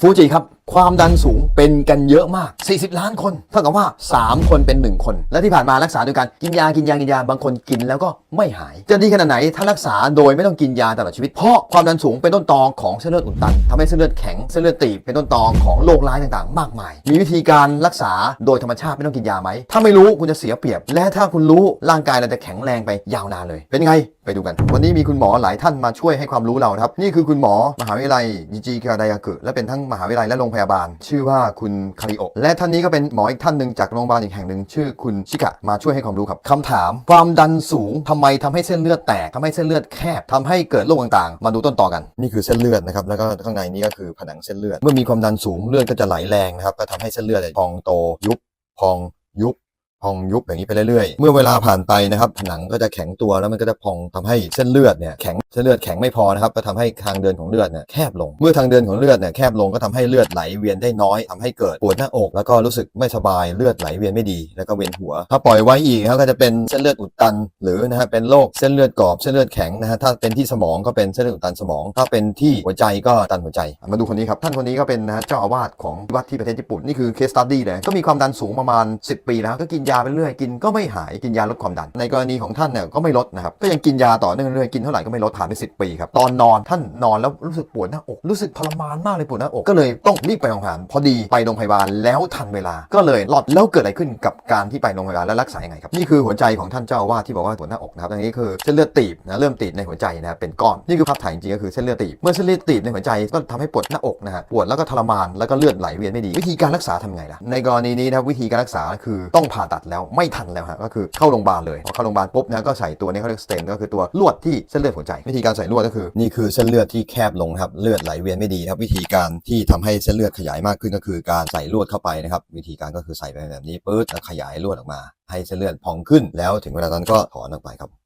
ฟูจิครับ ความดันสูงเป็นกันเยอะมาก 40 ล้านคน เท่ากับว่า 3 คนเป็น 1 คน และที่ผ่านมารักษาโดยการกินยากินยากินยาบางคนกินแล้วก็ไม่หาย จะดีขนาดไหนถ้ารักษาโดยไม่ต้องกินยาตลอดชีวิต เพราะความดันสูงเป็นต้นตอของเส้นเลือดอุดตันทำให้เส้นเลือดแข็งเส้นเลือดตีบเป็นต้นตอของโรคร้ายต่างๆ มากมาย มีวิธีการรักษาโดยธรรมชาติไม่ต้องกินยาไหมถ้าไม่รู้คุณจะเสียเปรียบ และถ้าคุณรู้ร่างกายเราจะแข็งแรงไปยาวนานเลย เป็นไงไปดูกัน วันนี้มีคุณหมอหลายท่านมาช่วยให้ความรู้เราครับนี่คือคุณหมอมหาวิทยาลัยยิจิคาไดยากุและเป็นทั้งมหาวิทยาลัยและโรงพยาบาลชื่อว่าคุณคาริโอและท่านนี้ก็เป็นหมออีกท่านหนึ่งจากโรงพยาบาลอีกแห่งหนึ่งชื่อคุณชิกะมาช่วยให้ความรู้ครับคำถาม ความดันสูงทำไมทำให้เส้นเลือดแตกทำให้เส้นเลือดแคบทำให้เกิดโรคต่างๆ มาดูต้นตอกัน นี่คือเส้นเลือดนะครับแล้วก็ข้างในนี้ก็คือผนังเส้นเลือดเมื่อมีความดันสูงเลือดก็จะไหลแรงนะครับก็ทำให้เส้นเลือดพองโตยุบพองยุบ พองยุบอย่างนี้ไปเรื่อยๆ เมื่อเวลาผ่านไปนะครับผนังก็จะแข็งตัวแล้วมันก็จะพองทำให้เส้นเลือดเนี่ยแข็งเส้นเลือดแข็งไม่พอนะครับก็ทำให้ทางเดินของเลือดเนี่ยแคบลง เมื่อทางเดินของเลือดเนี่ยแคบลงก็ทำให้เลือดไหลเวียนได้น้อยทำให้เกิดปวดหน้าอกแล้วก็รู้สึกไม่สบายเลือดไหลเวียนไม่ดี แล้วก็เวียนหัว ถ้าปล่อยไว้อีกครับก็จะเป็นเส้นเลือดอุดตัน หรือนะฮะเป็นโรคเส้นเลือดกรอบเส้นเลือดแข็งนะฮะถ้าเป็นที่สมองก็เป็นเส้นเลือดอุดตันสมอง ถ้าเป็นที่หัวใจก็ตันหัวใจ มาดูคนนี้ครับท่านคนนี้ก็เป็นนะฮะเจ้าอาวาสของวัดที่ประเทศญี่ปุ่นนี่คือเคสตัดดี้เลยก็มีความดันสูงประมาณ 10 ปีแล้วก็กินยาไปเรื่อยกินก็ไม่หายกินยาลดความดัน ในกรณีของท่านเนี่ยก็ไม่ลดนะครับก็ยังกินยาต่อเนื่องเรื่อยๆกินเท่าไหร่ก็ไม่ลดผ่านไป10ปีครับตอนนอนท่านนอนแล้วรู้สึกปวดหน้าอกรู้สึกทรมานมากเลยปวดหน้าอกก็เลยต้องรีบไปโรงพยาบาลพอดีไปโรงพยาบาลแล้วทันเวลาก็เลยรอดแล้วเกิดอะไรขึ้นกับการที่ไปโรงพยาบาลและรักษายังไงครับนี่คือหัวใจของท่านเจ้าอาวาสที่บอกว่าปวดหน้าอกนะครับอันนี้คือเส้นเลือดตีบนะเริ่มตีบในหัวใจนะครับเป็นก้อนนี่คือภาพถ่ายจริงก็คือเส้นเลือดตีบเมื่อเส้นเลือดตีบในหัวใจก็ทำให้ปวดหน้าอกนะฮะปวดแล้วก็ทรมานแล้วก็เลือดไหลเวียนไม่ดี วิธีการรักษาทำไงล่ะในกรณีนี้นะวิธีการรักษาคือต้องผ่าตัดแล้วไม่ทันแล้วฮะก็คือเข้าโรงพยาบาลเลยพอเข้าโรงพยาบาลปุ๊บนะก็ใส่ตัวนี้เขาเรียกสเตนก็คือตัวลวดที่เส้นเลือดหัวใจ วิธีการใส่ลวดก็คือนี่คือเส้นเลือดที่แคบลงครับเลือดไหลเวียนไม่ดีครับวิธีการที่ทำให้เส้นเลือดขยายมากขึ้นก็คือการใส่ลวดเข้าไปนะครับวิธีการก็คือใส่ไปแบบนี้ปื๊ดแล้วขยายลวดออกมา ให้เส้นเลือดพองขึ้นแล้วถึงเวลานั้นก็ถอนออกไปครับ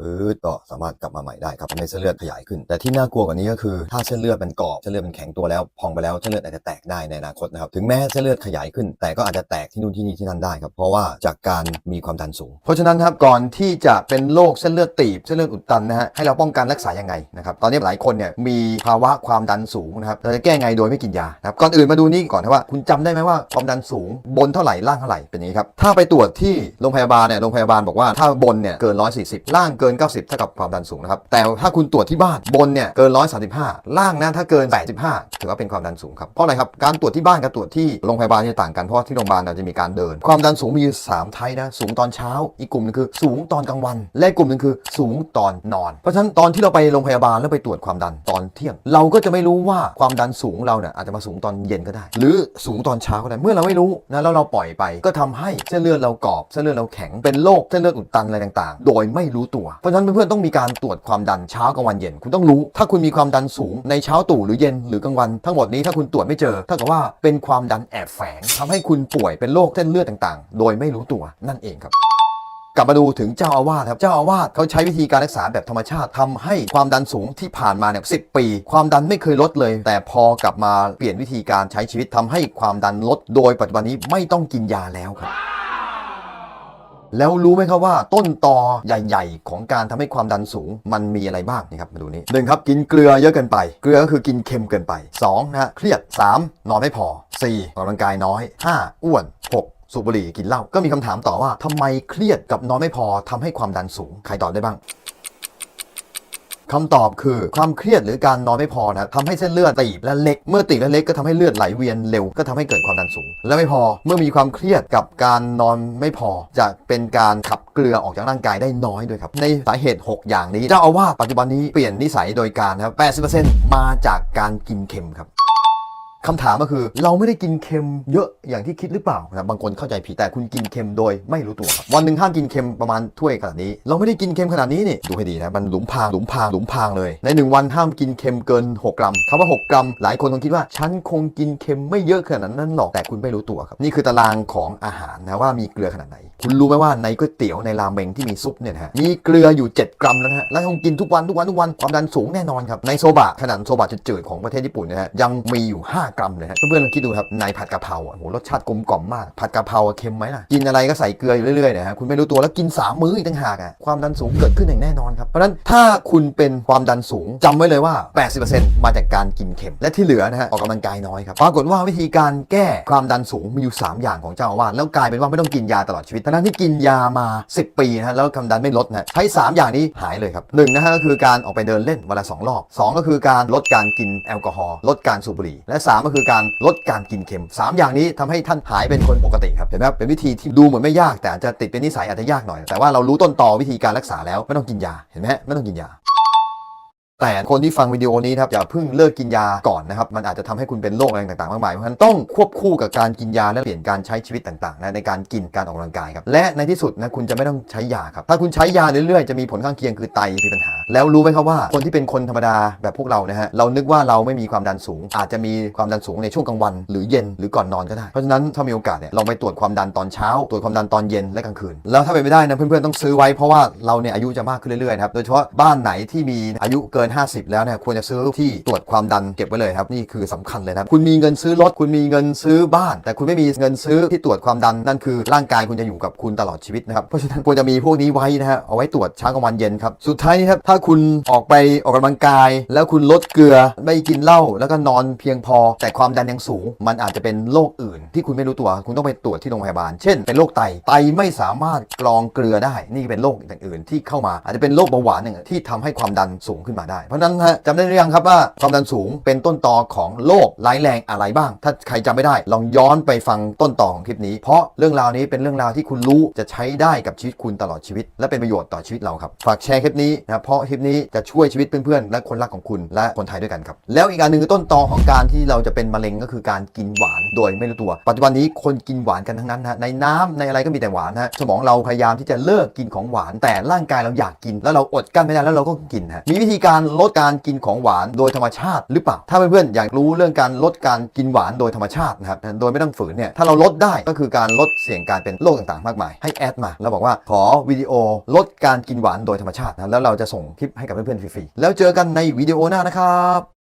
ปื๊ดก็สามารถกลับมาใหม่ได้ครับทำให้เส้นเลือดขยายขึ้น แต่ที่น่ากลัวกว่านี้ก็คือ ถ้าเส้นเลือดมันกรอบเส้นเลือดมันแข็งตัวแล้วพองไปแล้วเส้นเลือดอาจจะแตกได้ในอนาคตนะครับถึงแม้เส้นเลือดขยายขึ้น แต่ก็อาจจะแตกที่นู่นที่นี่ที่นั่นได้ครับเพราะว่าจากการมีความดันสูง เพราะฉะนั้นครับก่อนที่จะเป็นโรคเส้นเลือดตีบเส้นเลือดอุดตันนะฮะให้เราป้องกันรักษายังไงนะครับตอนนี้หลายคนเนี่ยมีภาวะความดันสูงนะครับเราจะแก้ไงโดยไม่กินยานะครับก่อนอื่นมาดูนี่ก่อนนะว่าคุณจำได้ไหมว่าความดันสูงบนเท่าไหร่ล่างเท่าไหร่เป็นอย่างนี้ครับถ้าไปตรวจที่โรงพยาบาลเนี่ยโรงพยาบาลบอกว่าถ้าบนเนี่ยเกิน 140 ล่างเกินน 90 เท่ากับความดันสูงนะครับ แต่ถ้าคุณตรวจที่บ้านบนเนี่ยเกิน 135 ล่างนะถ้าเกิน 85 ถือว่าเป็นความดันสูงครับ เพราะอะไรครับ การตรวจที่บ้านกับตรวจที่โรงพยาบาลจะต่างกัน เพราะที่โรงพยาบาลเราจะมีการเดิน ความดันสูงมีอยู่สามไทนะ สูงตอนเช้า อีกกลุ่มหนึงคือสูงตอนกลางวัน และกลุ่มหนึงคือสูงตอนนอน เพราะฉะนั้นตอนที่เราไปโรงพยาบาลแล้วไปตรวจความดันตอนเที่ยง เราก็จะไม่รู้ว่าความดันสูงเราเนี่ยอาจจะมาสูงตอนเย็นก็ได้ หรือสูงตอนเช้าก็ได้ เมื่อเราไม่รู้นะแล้วเราปล่อยไป ก็ทำให้เส้นเลือดเรากรอบ เส้นเลือดเราแข็ง เป็นโรคเส้นเลือดอุดตันอะไรต่างๆ โดยไม่รู้ตัวเพราะฉะนั้นเพื่อนๆต้องมีการตรวจความดันเช้ากลางวันเย็น คุณต้องรู้ ถ้าคุณมีความดันสูงในเช้าตู่หรือเย็นหรือกลางวันทั้งหมดนี้ถ้าคุณตรวจไม่เจอเท่ากับว่าเป็นความดันแอบแฝงทำให้คุณป่วยเป็นโรคเส้นเลือดต่างๆ โดยไม่รู้ตัวนั่นเองครับกลับมาดูถึงเจ้าอาวาสครับ เจ้าอาวาสเขาใช้วิธีการรักษาแบบธรรมชาติทำให้ความดันสูงที่ผ่านมาเนี่ยสิปี ความดันไม่เคยลดเลย แต่พอกลับมาเปลี่ยนวิธีการใช้ชีวิตทำให้ความดันลด โดยปัจจุบันนี้ไม่ต้องกินยาแล้วครับ แล้วรู้ไหมครับว่าต้นตอใหญ่ ๆ ของการทำให้ความดันสูง มันมีอะไรบ้างนะครับมาดูนี่หนึ่งครับกินเกลือเยอะเกินไป เกลือก็คือกินเค็มเกินไป2นะฮะเครียด 3 นอนไม่พอ 4ออกกำลังกายน้อย 5 อ้วน 6สูบบุหรี่กินเหล้าก็มีคำถามต่อว่าทำไมเครียดกับนอนไม่พอทำให้ความดันสูง ใครตอบได้บ้าง คำตอบคือความเครียดหรือการนอนไม่พอนะทำให้เส้นเลือดตีบและเล็ก เมื่อตีบและเล็กก็ทำให้เลือดไหลเวียนเร็ว ก็ทำให้เกิดความดันสูง และไม่พอเมื่อมีความเครียดกับการนอนไม่พอ จะเป็นการขับเกลือออกจากร่างกายได้น้อยด้วยครับ ในสาเหตุ 6 อย่างนี้เจ้าอาวาสปัจจุบันนี้เปลี่ยนนิสัยโดยการนะครับ80%มาจากการกินเค็มครับ คำถามก็คือ เราไม่ได้กินเค็มเยอะอย่างที่คิดหรือเปล่านะบางคนเข้าใจผิดแต่คุณกินเค็มโดยไม่รู้ตัวครับวันหนึ่งห้ามกินเค็มประมาณถ้วยขนาดนี้ เราไม่ได้กินเค็มขนาดนี้นี่ดูให้ดีนะมันหลุมพรางหลุมพรางหลุมพรางเลยในหนึ่งวันห้ามกินเค็มเกิน 6 กรัมคำว่า 6 กรัม หลายคนคงคิดว่าฉันคงกินเค็มไม่เยอะขนาดนั้นหรอกแต่คุณไม่รู้ตัวครับนี่คือตารางของอาหารนะว่ามีเกลือขนาดไหน คุณรู้ไหมว่าในก๋วยเตี๋ยวในราเมงที่มีซุปเนี่ยนะฮะมีเกลืออยู่ 7 กรัมแล้วนะฮะแล้วคงกินทุกวันทุกวันทุกวันความดันสูงแน่นอนครับในโซบะขนาดโซบะจืดๆของประเทศญี่ปุ่นนะฮะยังมีอยู่5กรัมเลยฮะเพื่อนๆลองคิดดูครับในผัดกะเพราอะโหรสชาติกลมกล่อมมาก ผัดกะเพราเค็มไหมล่ะกินอะไรก็ใส่เกลืออยู่เรื่อยๆนะฮะคุณไม่รู้ตัวแล้วกินสามมื้ออีกต่างหากอะความดันสูงเกิดขึ้นอย่างแน่นอนครับเพราะฉะนั้นถ้าคุณเป็นความดันสูงจำไว้เลยว่า 80%มาจากการกินเค็ม และที่เหลือนะฮะออกกำลังกายน้อยครับปรากฏว่าวิธีการแก้ความดันสูงมีอยู่ 3 อย่างของเจ้าอาวาสแล้วกลายเป็นว่าไม่ต้องกินยาตลอดชีวิตทั้งนั้นที่กินยามา 10 ปีนะฮะแล้วความดันไม่ลดนะใช้3อย่างนี้หายเลยครับหนึ่งนะฮะก็คือการออกไปเดินเล่นวันละสองรอบสองก็คือการลดการกินแอลกอฮอล์ลดการสูบบุหรี่และสามก็คือการลดการกินเค็มสามอย่างนี้ทำให้ท่านหายเป็นคนปกติครับเห็นไหมครับเป็นวิธีที่ดูเหมือนไม่ยากแต่อาจจะติดเป็นนิสัยอาจจะยากหน่อย แต่ว่าเรารู้ต้นตอวิธีการรักษาแล้วไม่ต้องกินยาเห็นไหมไม่ต้องกินยา แต่คนที่ฟังวิดีโอนี้นะครับอย่าเพิ่งเลิกกินยาก่อนนะครับมันอาจจะทำให้คุณเป็นโรคอะไรต่างๆมากมายเพราะฉะนั้นต้องควบคู่กับการกินยาและเปลี่ยนการใช้ชีวิตต่างๆนะในการกินการออกกำลังกายครับและในที่สุดนะคุณจะไม่ต้องใช้ยาครับถ้าคุณใช้ยาเรื่อยๆจะมีผลข้างเคียงคือไตมีปัญหา แล้วรู้ไหมครับว่าคนที่เป็นคนธรรมดาแบบพวกเรานะฮะเรานึกว่าเราไม่มีความดันสูง อาจจะมีความดันสูงในช่วงกลางวัน หรือเย็นหรือก่อนนอนก็ได้เพราะฉะนั้นถ้ามีโอกาสเนี่ยลองไปตรวจความดันตอนเช้า ตรวจความดันตอนเย็นและกลางคืน แล้วถ้าเป็นไม่ได้นะเพื่อนๆต้องซื้อไว้เพราะว่าเราเนี่ยอายุจะมากขึ้นเรื่อยๆครับโดยเฉพาะบ้านไหนที่มีอายุเกิน50 แล้วเนี่ยควรจะซื้อที่ตรวจความดันเก็บไว้เลยครับนี่คือสำคัญเลยนะครับคุณมีเงินซื้อรถคุณมีเงินซื้อบ้าน แต่คุณไม่มีเงินซื้อที่ตรวจความดันนั่นคือร่างกายคุณจะอยู่กับคุณตลอดชีวิตนะครับเพราะฉะนั้นควรจะมีพวกนี้ไว้นะฮะเอาไว้ตรวจเช้ากลางวันเย็นครับสุดท้ายนี้ครับถ้าคุณออกไปออกกำลังกาย แล้วคุณลดเกลือไม่กินเหล้าแล้วก็นอนเพียงพอ แต่ความดันยังสูง มันอาจจะเป็นโรคอื่น ที่คุณไม่รู้ตัวคุณต้องไปตรวจที่โรงพยาบาล เช่น เป็นโรคไตไตไม่สามารถกรองเกลือได้ นี่เป็นโรคอื่นอื่นที่เข้ามาอาจจะเป็นโรคเบาหวานอย่งที่ทำให้ความดันสูงขึ้นมาได้เพราะฉะนั้นฮะจำได้หรือยังครับว่าความดันสูงเป็นต้นตอของโรคร้ายแรงอะไรบ้าง ถ้าใครจำไม่ได้ ลองย้อนไปฟังต้นตอของคลิปนี้ เพราะเรื่องราวนี้เป็นเรื่องราวที่คุณรู้จะใช้ได้กับชีวิตคุณตลอดชีวิต และเป็นประโยชน์ต่อชีวิตเราครับฝากแชร์คลิปนี้นะครับเพราะคลิปนี้จะช่วยชีวิตเพื่อนๆและคนรักของคุณและคนไทยด้วยกันครับแล้วอีกอันหนึ่งคือต้นตอของการที่เราจะเป็นมะเร็งก็คือการกินหวานโดยไม่รู้ตัว ปัจจุบันนี้คนกินหวานกันทั้งนั้นนะในน้ำในอะไรก็มีแต่หวานนะสมองเราพยายามที่จะเลิกกินของหวาน แต่ร่างกายเราอยากกิน แล้วเราอดกั้นไม่ได้แล้วเราก็กินฮะมีวิธีการลดการกินของหวานโดยธรรมชาติหรือเปล่า ถ้าเพื่อนๆอยากรู้เรื่องการลดการกินหวานโดยธรรมชาตินะครับ โดยไม่ต้องฝืนเนี่ย ถ้าเราลดได้ก็คือการลดเสี่ยงการเป็นโรคต่างๆ มากมาย ให้แอดมาแล้วบอกว่าขอวิดีโอลดการกินหวานโดยธรรมชาตินะแล้วเราจะส่งคลิปให้กับเพื่อนๆฟรีๆแล้วเจอกันในวิดีโอหน้านะครับ